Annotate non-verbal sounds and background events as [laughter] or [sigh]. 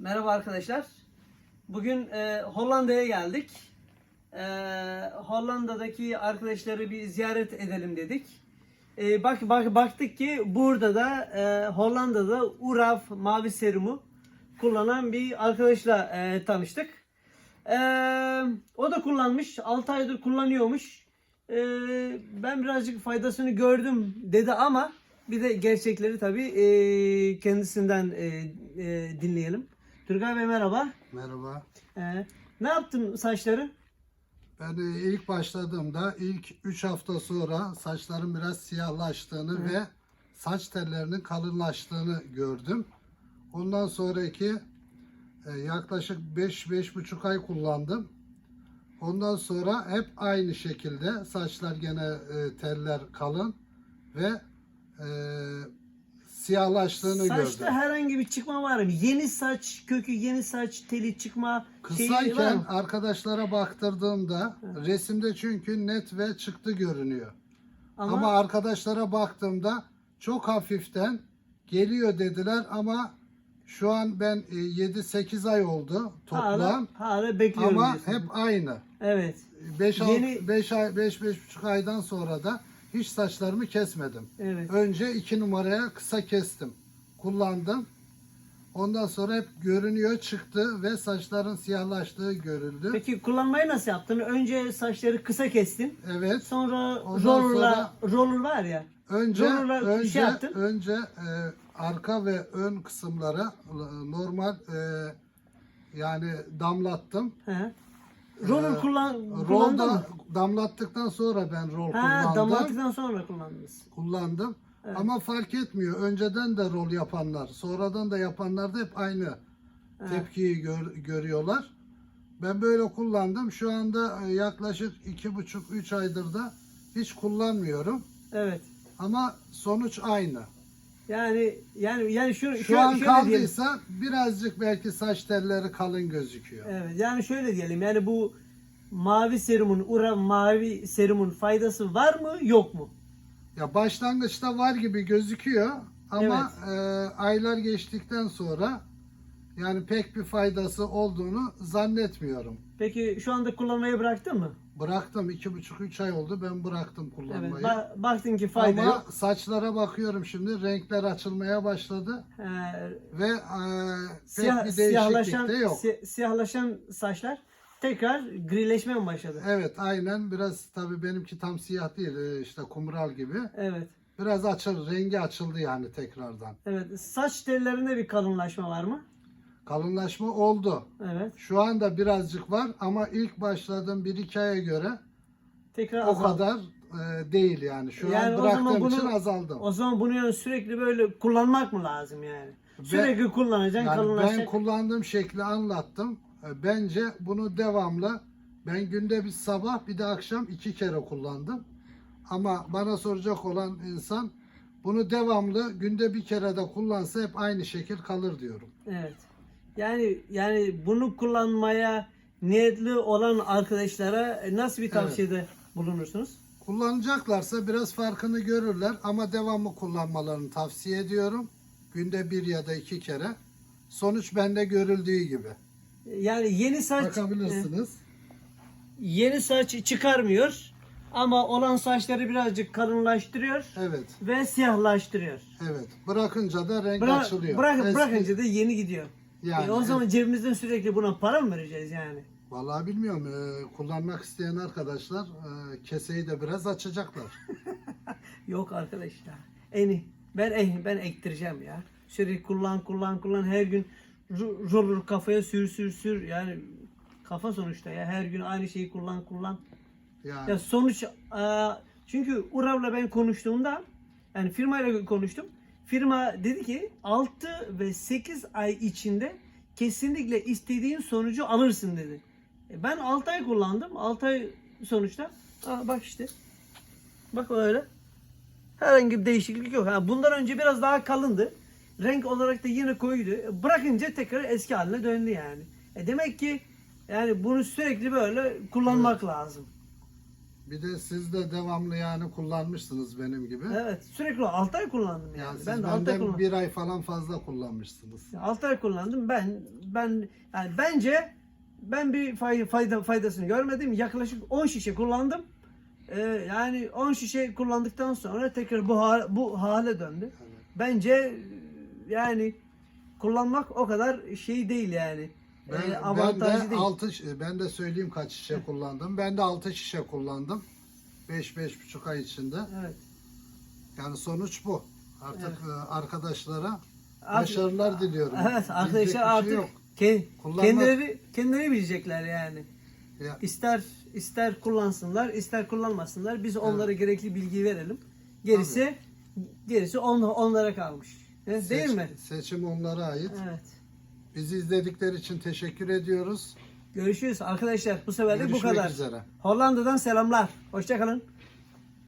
Merhaba arkadaşlar. Bugün e, Hollanda'ya geldik. E, Hollanda'daki arkadaşları bir ziyaret edelim dedik. E, bak, bak baktık ki burada da e, Hollanda'da Uraf mavi serumu kullanan bir arkadaşla e, tanıştık. E, o da kullanmış. 6 aydır kullanıyormuş. E, ben birazcık faydasını gördüm dedi ama bir de gerçekleri tabii e, kendisinden e, e, dinleyelim. Turgay Bey merhaba. Merhaba. E, ne yaptın saçları? Ben e, ilk başladığımda ilk 3 hafta sonra saçların biraz siyahlaştığını ve saç tellerinin kalınlaştığını gördüm. Ondan sonraki e, yaklaşık 5-5,5 ay kullandım. Ondan sonra hep aynı şekilde saçlar gene e, teller kalın ve siyahlaştığını Saçta gördüm. herhangi bir çıkma var mı? Yeni saç kökü, yeni saç teli çıkma şeyi var Kısayken mı? arkadaşlara baktırdığımda resimde çünkü net ve çıktı görünüyor. Ama, Ama, arkadaşlara baktığımda çok hafiften geliyor dediler ama şu an ben e, 7-8 ay oldu hala, toplam hala bekliyorum. ama diyorsun. hep aynı. Evet. 5 Yeni- 5 ay 5 5,5 aydan sonra da hiç saçlarımı kesmedim. Evet. Önce 2 numaraya kısa kestim. Kullandım. Ondan sonra hep görünüyor çıktı ve saçların siyahlaştığı görüldü. Peki kullanmayı nasıl yaptın? Önce saçları kısa kestin. Evet. Sonra Ondan rollerla roller var ya. Önce Rollerla önce şey yaptın. önce e, arka ve ön kısımlara e, normal e, yani damlattım. He. Roller Ee, kullan kullandın mı? damlattıktan sonra ben rol Ha, kullandım. damlattıktan sonra kullandınız. Kullandım. Ama fark etmiyor. Önceden de rol yapanlar, sonradan da yapanlar da hep aynı tepkiyi gör- görüyorlar. Ben böyle kullandım. Şu anda e, yaklaşık iki buçuk, üç aydır da hiç kullanmıyorum. Evet. Ama sonuç aynı. Yani yani yani şu Şu şöyle- an şöyle kaldıysa birazcık belki saç telleri kalın gözüküyor. Evet. Yani şöyle diyelim. Yani bu mavi serumun, ura mavi serumun faydası var mı, yok mu? Ya başlangıçta var gibi gözüküyor ama e, aylar geçtikten sonra yani pek bir faydası olduğunu zannetmiyorum. Peki şu anda kullanmayı bıraktın mı? Bıraktım iki buçuk üç ay oldu ben bıraktım Evet. kullanmayı. ba- baktın ki fayda Ama yok. saçlara bakıyorum şimdi renkler açılmaya başladı Ee, ve e, pek siyah, bir siyahlaşan değişiklik de yok. si- siyahlaşan saçlar tekrar grileşmeye mi başladı? Evet aynen biraz tabii benimki tam siyah değil e, işte kumral gibi. Evet. Biraz açıl rengi açıldı yani tekrardan. Evet. Saç tellerinde bir kalınlaşma var mı? Kalınlaşma oldu. Evet. Şu anda birazcık var ama ilk başladığım bir iki aya göre Tekrar o azaldı. kadar e, değil yani. Şu Yani an o zaman bıraktığım bunu- için azaldım. O zaman bunu yani sürekli böyle kullanmak mı lazım yani? Sürekli kullanacaksın, Yani kalınlaşacak. ben kullandığım şekli anlattım. E, Bence bunu devamlı ben günde bir sabah bir de akşam iki kere kullandım. Ama bana soracak olan insan bunu devamlı günde bir kere de kullansa hep aynı şekil kalır diyorum. Evet. Yani yani bunu kullanmaya niyetli olan arkadaşlara nasıl bir tavsiyede bulunursunuz? Kullanacaklarsa biraz farkını görürler ama devamlı kullanmalarını tavsiye ediyorum. Günde bir ya da iki kere. Sonuç bende görüldüğü gibi. Yani yeni saç Bakabilirsiniz. yeni saç çıkarmıyor ama olan saçları birazcık kalınlaştırıyor Evet, ve siyahlaştırıyor. evet. Bırakınca da renk Bıra- açılıyor. bırak, Eski- bırakınca da yeni gidiyor. Yani, E, o zaman cebimizden sürekli buna para mı vereceğiz yani? Vallahi bilmiyorum. Ee, kullanmak isteyen arkadaşlar e, keseyi de biraz açacaklar. [laughs] Yok arkadaşlar. Eni ben eh, ben ektireceğim ya. Sürekli kullan kullan kullan her gün ro- roller kafaya sür sür sür yani kafa sonuçta ya her gün aynı şeyi kullan kullan. Yani Ya sonuç e, çünkü Urav'la ben konuştuğumda yani firmayla konuştum. Firma dedi ki 6 ve 8 ay içinde kesinlikle istediğin sonucu alırsın dedi. E, ben 6 ay kullandım. 6 ay sonuçta Aa, bak işte. Bak öyle. Herhangi bir değişiklik yok. Ha, bundan önce biraz daha kalındı. Renk olarak da yine koyuydu. E, Bırakınca tekrar eski haline döndü yani. E demek ki yani bunu sürekli böyle kullanmak lazım. Bir de siz de devamlı yani kullanmışsınız benim gibi. Evet sürekli 6 ay kullandım yani. Yani siz ben de 6 ay benden kullandım. bir ay falan fazla kullanmışsınız. 6 ay kullandım. Ben ben yani bence ben bir fayda, fayda faydasını görmedim. Yaklaşık 10 şişe kullandım. Ee, yani 10 şişe kullandıktan sonra tekrar bu hal, bu hale döndü. Bence yani kullanmak o kadar şey değil yani. Ben, Ee, ben avantajlı de değil. 6 ben de söyleyeyim kaç şişe kullandım. Ben de 6 şişe kullandım. 5 beş, buçuk ay içinde. Evet. Yani sonuç bu. Artık Evet. e, arkadaşlara Artık- başarılar diliyorum. Evet arkadaşlar şey artık yok. ke- Kullanmak- kendileri kendileri bilecekler yani. Ya, İster ister kullansınlar, ister kullanmasınlar. Biz onlara gerekli bilgiyi verelim. Gerisi gerisi on, onlara kalmış. E, Değil seç- mi? Seçim onlara ait. Evet. Bizi izledikleri için teşekkür ediyoruz. Görüşürüz arkadaşlar. Bu seferlik bu Görüşmek kadar. üzere. Hollanda'dan selamlar. Hoşçakalın.